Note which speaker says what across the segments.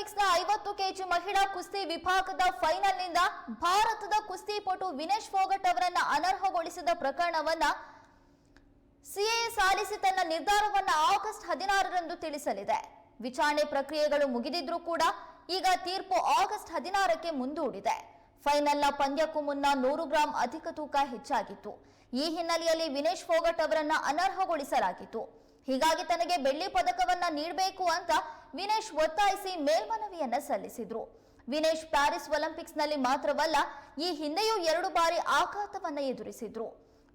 Speaker 1: ಒಲಿಂಪಿಕ್ಸ್ನ ಐವತ್ತು ಕೆಜಿ ಮಹಿಳಾ ಕುಸ್ತಿ ವಿಭಾಗದ ಫೈನಲ್ನಿಂದ ಭಾರತದ ಕುಸ್ತಿಪಟು ವಿನೇಶ್ ಫೋಗಟ್ ಅವರನ್ನ ಅನರ್ಹಗೊಳಿಸಿದ ಪ್ರಕರಣವನ್ನ ಸಿಎಎಸ್ ಆಲಿಸಿ ತನ್ನ ನಿರ್ಧಾರವನ್ನ ಆಗಸ್ಟ್ ಹದಿನಾರರಂದು ತಿಳಿಸಲಿದೆ. ವಿಚಾರಣೆ ಪ್ರಕ್ರಿಯೆಗಳು ಮುಗಿದಿದ್ರೂ ಕೂಡ ಈಗ ತೀರ್ಪು ಆಗಸ್ಟ್ ಹದಿನಾರಕ್ಕೆ ಮುಂದೂಡಿದೆ. ಫೈನಲ್ನ ಪಂದ್ಯಕ್ಕೂ ಮುನ್ನ ನೂರು ಗ್ರಾಂ ಅಧಿಕ ತೂಕ ಹೆಚ್ಚಾಗಿತ್ತು. ಈ ಹಿನ್ನೆಲೆಯಲ್ಲಿ ವಿನೇಶ್ ಫೋಗಟ್ ಅವರನ್ನ ಅನರ್ಹಗೊಳಿಸಲಾಗಿತ್ತು. ಹೀಗಾಗಿ ತನಗೆ ಬೆಳ್ಳಿ ಪದಕವನ್ನ ನೀಡಬೇಕು ಅಂತ ವಿನೇಶ್ ಒತ್ತಾಯಿಸಿ ಮೇಲ್ಮನವಿಯನ್ನ ಸಲ್ಲಿಸಿದ್ರು. ವಿನೇಶ್ ಪ್ಯಾರಿಸ್ ಒಲಿಂಪಿಕ್ಸ್ನಲ್ಲಿ ಮಾತ್ರವಲ್ಲ, ಈ ಹಿಂದೆಯೂ ಎರಡು ಬಾರಿ ಆಘಾತವನ್ನ ಎದುರಿಸಿದ್ರು.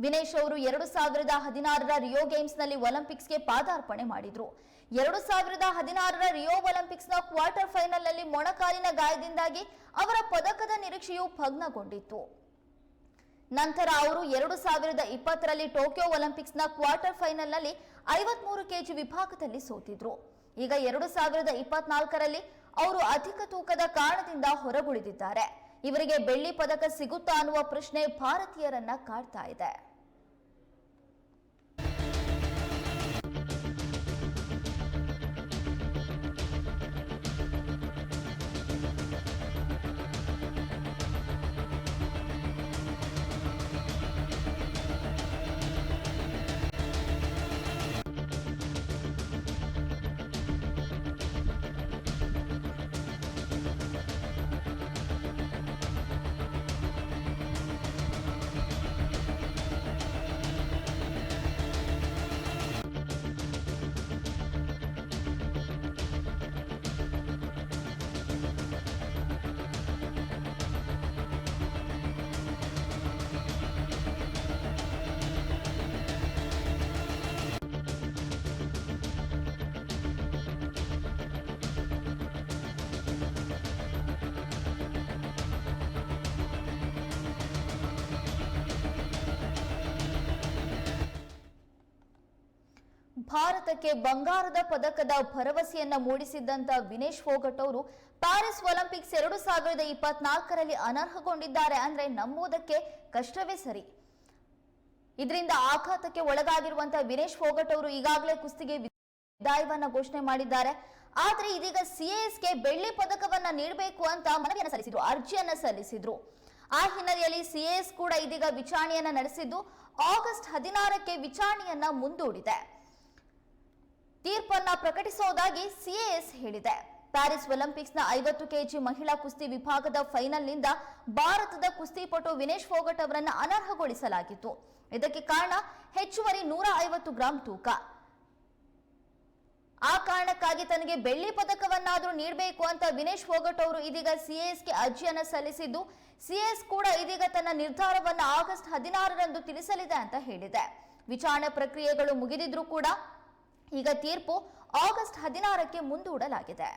Speaker 1: ವಿನೇಶ್ ಅವರು ಎರಡು ಸಾವಿರದ ಹದಿನಾರರ ರಿಯೋ ಗೇಮ್ಸ್ನಲ್ಲಿ ಒಲಿಂಪಿಕ್ಸ್ಗೆ ಪಾದಾರ್ಪಣೆ ಮಾಡಿದ್ರು. ಎರಡು ಸಾವಿರದ ಹದಿನಾರರ ರಿಯೋ ಒಲಿಂಪಿಕ್ಸ್ನ ಕ್ವಾರ್ಟರ್ ಫೈನಲ್ನಲ್ಲಿ ಮೊಣಕಾಲಿನ ಗಾಯದಿಂದಾಗಿ ಅವರ ಪದಕದ ನಿರೀಕ್ಷೆಯು ಭಗ್ನಗೊಂಡಿತ್ತು. ನಂತರ ಅವರು ಎರಡು ಸಾವಿರದ ಇಪ್ಪತ್ತರಲ್ಲಿ ಟೋಕಿಯೋ ಒಲಿಂಪಿಕ್ಸ್ನ ಕ್ವಾರ್ಟರ್ ಫೈನಲ್ನಲ್ಲಿ ಐವತ್ಮೂರು ಕೆಜಿ ವಿಭಾಗದಲ್ಲಿ ಸೋತಿದ್ರು. ಈಗ ಎರಡು ಸಾವಿರದ ಇಪ್ಪತ್ನಾಲ್ಕರಲ್ಲಿ ಅವರು ಅಧಿಕ ತೂಕದ ಕಾರಣದಿಂದ ಹೊರಗುಳಿದಿದ್ದಾರೆ. ಇವರಿಗೆ ಬೆಳ್ಳಿ ಪದಕ ಸಿಗುತ್ತಾ ಅನ್ನುವ ಪ್ರಶ್ನೆ ಭಾರತೀಯರನ್ನ ಕಾಡ್ತಾ ಇದೆ. ಭಾರತಕ್ಕೆ ಬಂಗಾರದ ಪದಕದ ಭರವಸೆಯನ್ನ ಮೂಡಿಸಿದ್ದಂತ ವಿನೇಶ್ ಫೋಗಟ್ ಅವರು ಪ್ಯಾರಿಸ್ ಒಲಿಂಪಿಕ್ಸ್ ಎರಡು ಸಾವಿರದ ಇಪ್ಪತ್ನಾಲ್ಕರಲ್ಲಿ ಅನರ್ಹಗೊಂಡಿದ್ದಾರೆ ಅಂದ್ರೆ ನಂಬುವುದಕ್ಕೆ ಕಷ್ಟವೇ ಸರಿ. ಇದರಿಂದ ಆಘಾತಕ್ಕೆ ಒಳಗಾಗಿರುವಂತಹ ವಿನೇಶ್ ಫೋಗಟ್ ಅವರು ಈಗಾಗಲೇ ಕುಸ್ತಿಗೆ ವಿದಾಯವನ್ನ ಘೋಷಣೆ ಮಾಡಿದ್ದಾರೆ. ಆದ್ರೆ ಇದೀಗ ಸಿಎಎಸ್ಗೆ ಬೆಳ್ಳಿ ಪದಕವನ್ನ ನೀಡಬೇಕು ಅಂತ ಮನವಿಯನ್ನು ಸಲ್ಲಿಸಿದ್ರು, ಅರ್ಜಿಯನ್ನ ಸಲ್ಲಿಸಿದ್ರು. ಆ ಹಿನ್ನೆಲೆಯಲ್ಲಿ ಸಿಎಎಸ್ ಕೂಡ ಇದೀಗ ವಿಚಾರಣೆಯನ್ನ ನಡೆಸಿದ್ದು, ಆಗಸ್ಟ್ ಹದಿನಾರಕ್ಕೆ ವಿಚಾರಣೆಯನ್ನ ಮುಂದೂಡಿದೆ. ತೀರ್ಪನ್ನ ಪ್ರಕಟಿಸುವುದಾಗಿ ಸಿಎಎಸ್ ಹೇಳಿದೆ. ಪ್ಯಾರಿಸ್ ಒಲಿಂಪಿಕ್ಸ್ನ ಐವತ್ತು ಕೆಜಿ ಮಹಿಳಾ ಕುಸ್ತಿ ವಿಭಾಗದ ಫೈನಲ್ನಿಂದ ಭಾರತದ ಕುಸ್ತಿಪಟು ವಿನೇಶ್ ಫೋಗಟ್ ಅವರನ್ನು ಅನರ್ಹಗೊಳಿಸಲಾಗಿತ್ತು. ಇದಕ್ಕೆ ಕಾರಣ ಹೆಚ್ಚುವರಿ ನೂರ ಐವತ್ತು ಗ್ರಾಂ ತೂಕ. ಆ ಕಾರಣಕ್ಕಾಗಿ ತನಗೆ ಬೆಳ್ಳಿ ಪದಕವನ್ನಾದರೂ ನೀಡಬೇಕು ಅಂತ ವಿನೇಶ್ ಫೋಗಟ್ ಅವರು ಇದೀಗ ಸಿಎಸ್ಗೆ ಅರ್ಜಿಯನ್ನು ಸಲ್ಲಿಸಿದ್ದು, ಸಿಎಎಸ್ ಕೂಡ ಇದೀಗ ತನ್ನ ನಿರ್ಧಾರವನ್ನು ಆಗಸ್ಟ್ ಹದಿನಾರರಂದು ತಿಳಿಸಲಿದೆ ಅಂತ ಹೇಳಿದೆ. ವಿಚಾರಣೆ ಪ್ರಕ್ರಿಯೆಗಳು ಮುಗಿದಿದ್ರೂ ಕೂಡ ಈಗ ತೀರ್ಪು ಆಗಸ್ಟ್ ಹದಿನಾರಕ್ಕೆ ಮುಂದೂಡಲಾಗಿದೆ.